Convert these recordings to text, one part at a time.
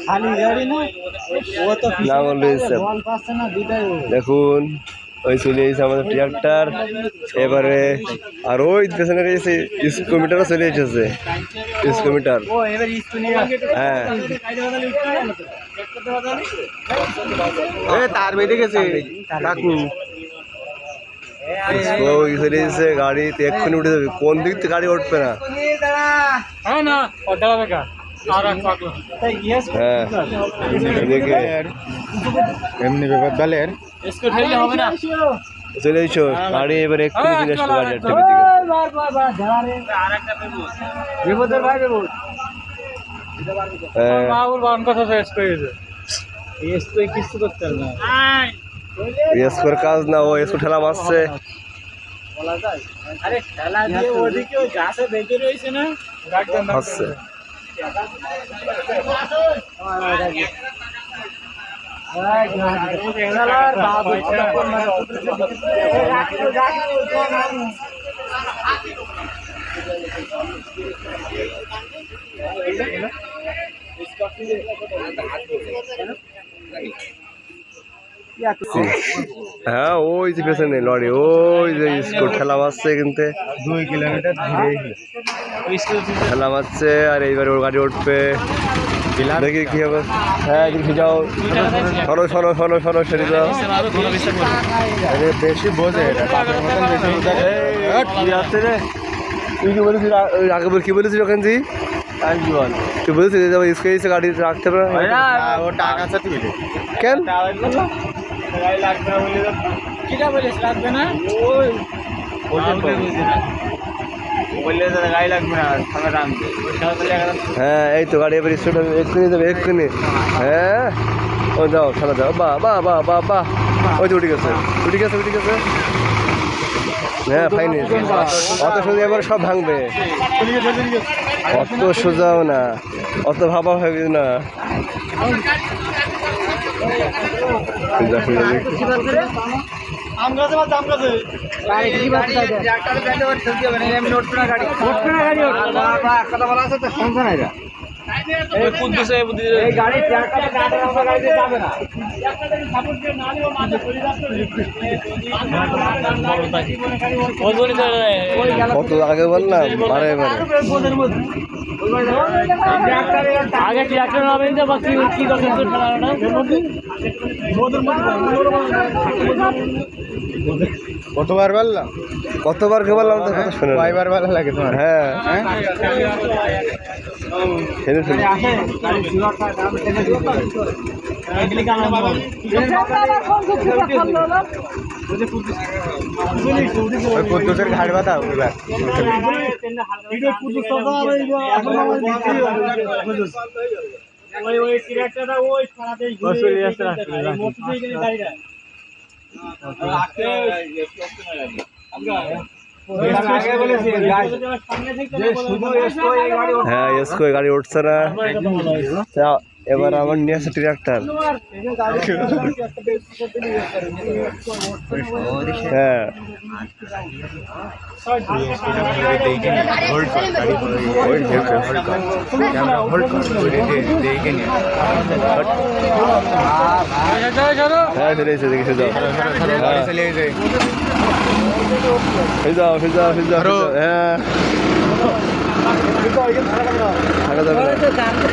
খালি গাড়ি না ও তো না বললে হিসাব। বল পাচ্ছে না দুটাই ও। দেখুন ওই চলে এসেছে আমাদের ট্রাক্টর এবারে আর ওই পেছনে রয়েছে স্কুমিটারও চলে এসেছে স্কুমিটার। হ্যাঁ। তার বেঁধে গেছে। কাকু। চলে এসেছে এক্ষুনি উঠে যাবে। কোন দিক থেকে গাড়ি উঠবে না? হ্যাঁ না আর হ্যাঁ। এমনি ব্যাপার দলের চলে এসো এবার একটা দিকে বিপদের ভাই বিপদ হ্যাঁ। বাবুর বান কথা শেষ করে দিয়েছে স্কুল কিছু করতে হবে না। এসকোর কাজ না ও এসকো ঠেলা মারছে। আরে খেলা দিয়ে ওদিকে ওই গাছে বেঁচে রয়েছে না? হাসছে হ্যাঁ ওই যে পেছনে লরি ওই যে স্কুল ঠেলা মারছে কিন্তু। দুই কিলোমিটার ঠেলা মারছে আর এইবার ওর গাড়ি উঠবে। দেখি কি হবে। হ্যাঁ দেখি যাও। সরো সরো সরো সরো সেরে যাও। আরে বেশি বোঝে আছে রে? তুই কি বলেছিস? আগে বল কি বলেছিস ওখান বল? তুই বলেছিস গাড়ি রাখতে পারে? তুই কেন? গাড়ি লাগবে না বলে কিটা বলিস লাগবে না? ওই। হ্যাঁ এই তো গাড়ি এবার স্কুল এক্ষুনি যাবে এক্ষুনি। হ্যাঁ? ও যাও যাও। বা বা বা বা বা। ওই তো উঠে গেছে উঠে গেছে উঠে গেছে। হ্যাঁ ফাইনি অত সোজা এবার সব ভাঙবে। অত সোজাও না। অত ভাবা হবে না। কথা বলা আছে তো শুনছ না কত আগে বললাম? বারে বারে। আগে ট্রাক্টর হবে না বা কি করছেন তো খেলাটা কতবার বললাম? কতবার কে বললাম তো কথা শুনে। কয়বার ভালো লাগে তোমার? হ্যাঁ। শুনে ওই কুদ্দুসের ঘাট বাতাও এবার। হ্যাঁ এসকো গাড়ি উঠছে না তা এবার আমার নিয়ে আসে ট্রাক্টর হ্যাঁ এসকো গাড়ি উঠছে চলে এসে দেখে যাও হ্যাঁ ফিরে যাও ফিরে যাও ফিরে যাও ফিরে যাও। হ্যাঁ থাকা যাবে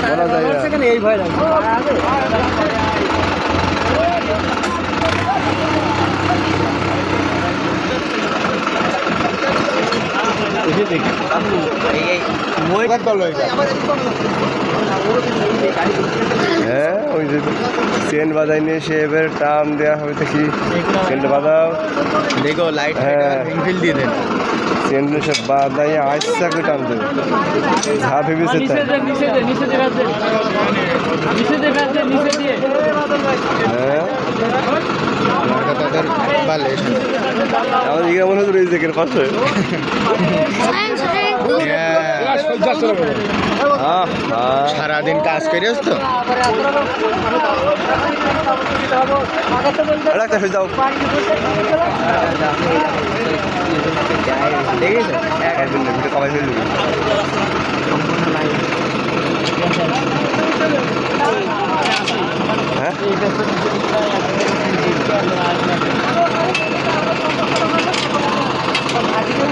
বলা যায় না এই ভয় লাগে হ্যাঁ ওই যে চেন বাজাই নিয়ে এসে এবার টান দেওয়া হবে দেখি চেনটা বাজাও। দেখো লাইট হ্যাঁ। ফিল দিয়ে দেন। চেন সব বাজাই আইসা করে টান দেবে। যা ভেবেছে তাই। হ্যাঁ। আমাদের ইয়ে মনে হচ্ছে পাশে। সারাদিন কাজ করিস তো? যাও। ঠিক আছে হ্যাঁ?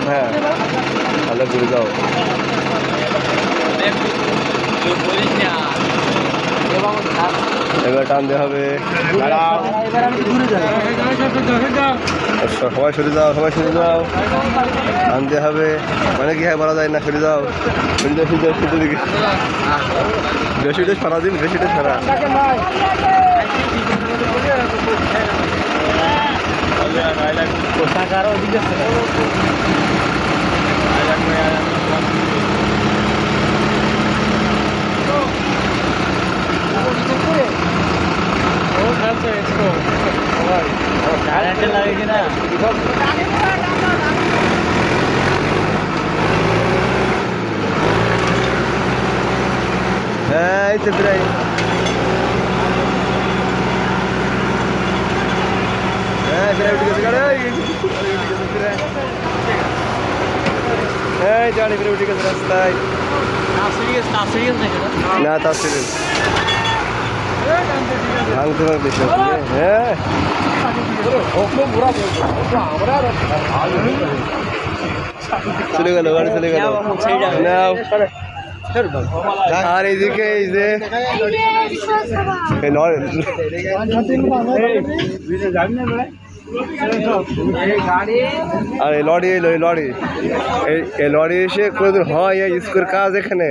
হ্যাঁ। ঘুরে যাও। এবার টানতে হবে। সবাই সরে যাও, সবাই সরে যাও। টানতে হবে। মানে কি হয় বলা যায় না, সরে যাও। সরে বেশি ডেস সারা দিন, বেশি ডেস সারা হ্যাঁ এই তো প্রায়। হ্যাঁ প্রায় উঠে গেছে গাড়ি এই গাড়ি প্রায় উঠে গেছে রাস্তায়। না তার সিরিয়াস ভাঙতে রে। হ্যাঁ। চলে গেল গাড়ি চলে গেল। নাও আর এইদিকে এই যে আর এই লরি এলো, এই লরি। এই লরি এসে কোনোদিন হয় এই স্কুল কাজ এখানে?